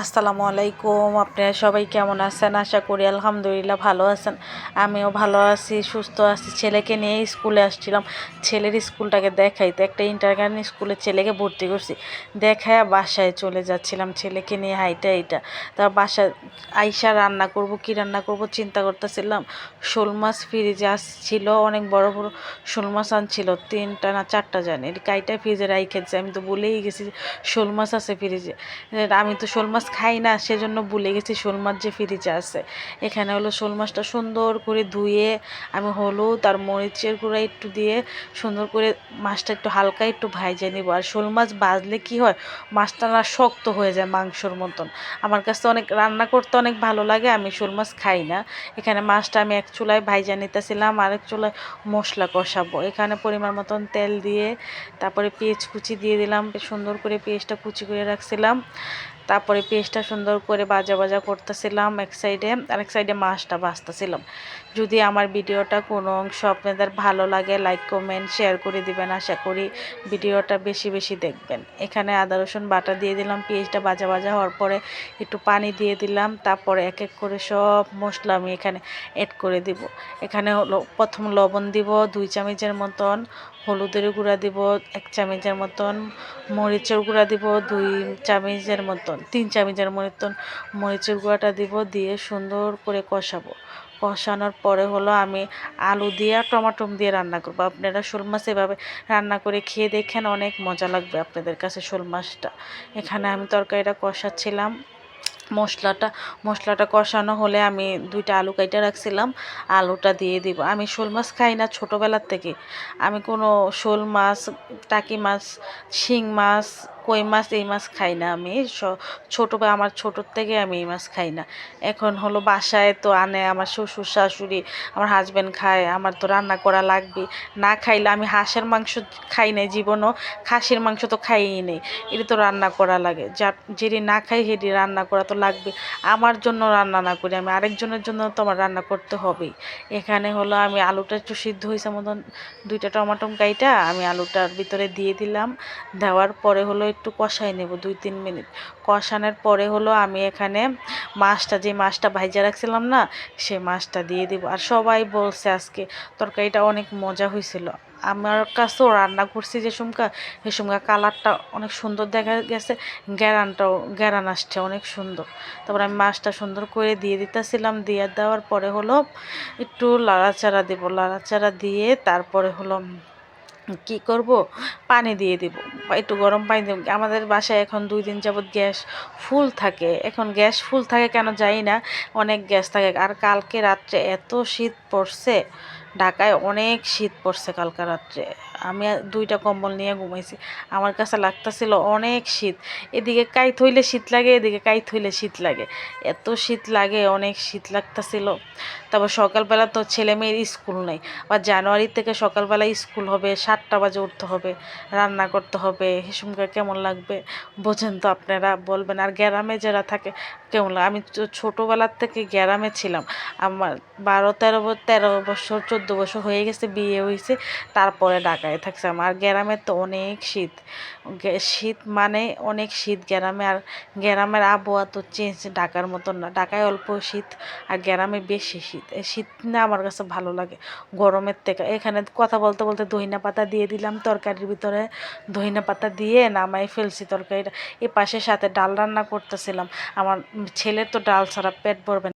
আসসালামু আলাইকুম, আপনারা সবাই কেমন আছেন? আশা করি আলহামদুলিল্লাহ ভালো আছেন। আমিও ভালো আছি, সুস্থ আছি। ছেলেকে নিয়ে স্কুলে আসছিলাম। ছেলের স্কুলটাকে দেখাইতে একটা ইন্টারগার্ন স্কুলে ছেলেকে ভর্তি করছি। দেখায় বাসায় চলে যাচ্ছিলাম। ছেলেকে নিয়ে হাইটা এইটা। তার বাসায় আইসা রান্না করব, কি রান্না করব চিন্তা করতেছিলাম। শোল মাছ ফ্রিজে আসছিল, অনেক বড় বড় শোল মাছ আনছিল, তিনটা না চারটা জানি। কাইটা ফ্রিজে রাই রাইখেছে। আমি তো বলেই গেছি শোল মাছ আছে ফ্রিজে। আমি তো শোল মাছ খাই না, সেজন্য ভুলে গেছি শোল মাছ যে ফ্রিজে আছে। এখানে হলো শোল মাছটা সুন্দর করে ধুয়ে আমি হলুদ আর মরিচের গুঁড়া একটু দিয়ে সুন্দর করে মাছটা একটু হালকা একটু ভাইজে নিব। আর শোল মাছ বাজলে কি হয়, মাছটা না শক্ত হয়ে যায় মাংসর মতন। আমার কাছে অনেক রান্না করতে অনেক ভালো লাগে, আমি শোল মাছ খাই না। এখানে মাছটা আমি এক চুলায় ভাইজা নিতেছিলাম আরেক চুলায় মশলা কষাবো। এখানে পরিমাণ মতন তেল দিয়ে তারপরে পেঁয়াজ কুচি দিয়ে দিলাম, সুন্দর করে পেঁয়াজটা কুচি করে রাখছিলাম। তারপরে পেস্টটা সুন্দর করে বাজা বাজা করতেছিলাম এক সাইডে আরেক সাইডে মাছটা ভাজতেছিলাম। যদি আমার ভিডিওটা কোনো অংশ আপনাদের ভালো লাগে লাইক কমেন্ট শেয়ার করে দিবেন। আশা করি ভিডিওটা বেশি বেশি দেখবেন। এখানে আদা, রসুন বাটা দিয়ে দিলাম। পেঁয়াজটা বাজা বাজা হওয়ার পরে একটু পানি দিয়ে দিলাম। তারপরে এক এক করে সব মশলা আমি এখানে অ্যাড করে দিব। এখানে হলো, প্রথম লবণ দিব দুই চামচের মতন। হলুদের গুঁড়া দিব এক চামচের মতন। মরিচের গুঁড়া দিব দুই চামচের মতন। তিন চামচের মতন মরিচের গুঁড়াটা দিব, দিয়ে সুন্দর করে কষাবো। কষানোর পরে হলো আমি আলু দিয়ে আর টমাটো দিয়ে রান্না করব। আপনারা শোল মাছ এভাবে রান্না করে খেয়ে দেখেন অনেক মজা লাগবে আপনাদের কাছে শোল মাছটা। এখানে আমি তরকারিটা কষাচ্ছিলাম। মশলাটা মশলাটা কষানো হলে আমি দুইটা আলু কাইটা রাখছিলাম, আলুটা দিয়ে দিব। আমি শোল মাছ খাই না ছোটোবেলার থেকে। আমি কোনো শোল মাছ, টাকি মাছ, শিং মাছ কই মাছ এই মাছ খাই না আমি। ছোটো বা, আমার ছোটোর থেকে আমি এই মাছ খাই না। এখন হলো বাসায় তো আনে, আমার শ্বশুর, শাশুড়ি, আমার হাজব্যান্ড খায়, আমার তো রান্না করা লাগবে না খাইলে আমি হাঁসের মাংস খাই নাই জীবনও, খাসির মাংস তো খাইই নেই। এটা তো রান্না করা লাগে। যা যেটি না খাই সেটি রান্না করা তো লাগবে আমার জন্য রান্না না করি আমি, আরেকজনের জন্য তো আমার রান্না করতে হবেই। এখানে হলো আমি আলুটা একটু সিদ্ধ হয়েছে মতন দুইটা টমাটো গাইটা আমি আলুটার ভিতরে দিয়ে দিলাম। দেওয়ার পরে হলো একটু কষাই নেব, দুই, তিন মিনিট। কষানোর পরে হলো আমি এখানে মাছটা, যে মাছটা ভাইজা রাখছিলাম না, সে মাছটা দিয়ে দিব। আর সবাই বলছে আজকে তরকারিটা অনেক মজা হয়েছিল। আমার কাছেও রান্না করছি যে সুমকা সে সুমকা কালারটা অনেক সুন্দর দেখা গেছে গ্যারানটাও গ্যারান আসছে অনেক সুন্দর। তারপর আমি মাছটা সুন্দর করে দিয়ে দিতেছিলাম, দিয়ে দেওয়ার পরে হলো একটু লাড়াচাড়া দেবো। লাড়াচাড়া দিয়ে তারপরে হলো কি করব? পানি দিয়ে দেব। একটু গরম পানি দেব। আমাদের বাসায় এখন দুই দিন যাবৎ গ্যাস ফুল থাকে। এখন গ্যাস ফুল থাকে কেন যাই না। অনেক গ্যাস থাকে। আর কালকে রাত্রে এত শীত পড়ছে। ঢাকায় অনেক শীত পড়ছে কালকে রাত্রে। আমি দুইটা কম্বল নিয়ে ঘুমাইছি। আমার কাছে লাগতেছিল অনেক শীত। এদিকে কাইত হইলে শীত লাগে, এদিকে কাইত হইলে শীত লাগে। এত শীত লাগে, অনেক শীত লাগতেছিল। তারপর সকালবেলা তো ছেলে মেয়ের স্কুল নেই। আবার জানুয়ারি থেকে সকালবেলা স্কুল হবে, সাতটা বাজে উঠতে হবে, রান্না করতে হবে। হিসুমকা কেমন লাগবে? বোঝেন তো আপনারা, বলবেন। আর গ্রামে যারা থাকে কেমন আমি ছোটোবেলার থেকে গ্রামে ছিলাম। আমার বারো, তেরো তেরো বছর, চোদ্দ বছর হয়ে গেছে, বিয়ে হয়েছে তারপরে ঢাকায় থাকছে। আমার গ্রামে তো অনেক শীত। শীত মানে অনেক শীত গ্রামে। আর গ্রামের আবহাওয়া তো চেঞ্জ ঢাকার মতন না। ঢাকায় অল্প শীত আর গ্রামে বেশি শীত। শীত না আমার কাছে ভালো লাগে। গরমের থেকে এখানে কথা বলতে বলতে দহিনা পাতা দিয়ে দিলাম তরকারির ভিতরে। দহিনা পাতা দিয়ে নামাই ফেলছি তরকারিটা। এ পাশের সাথে ডাল রান্না করতেছিলাম। আমার ছেলের তো ডাল ছাড়া পেট ভরবে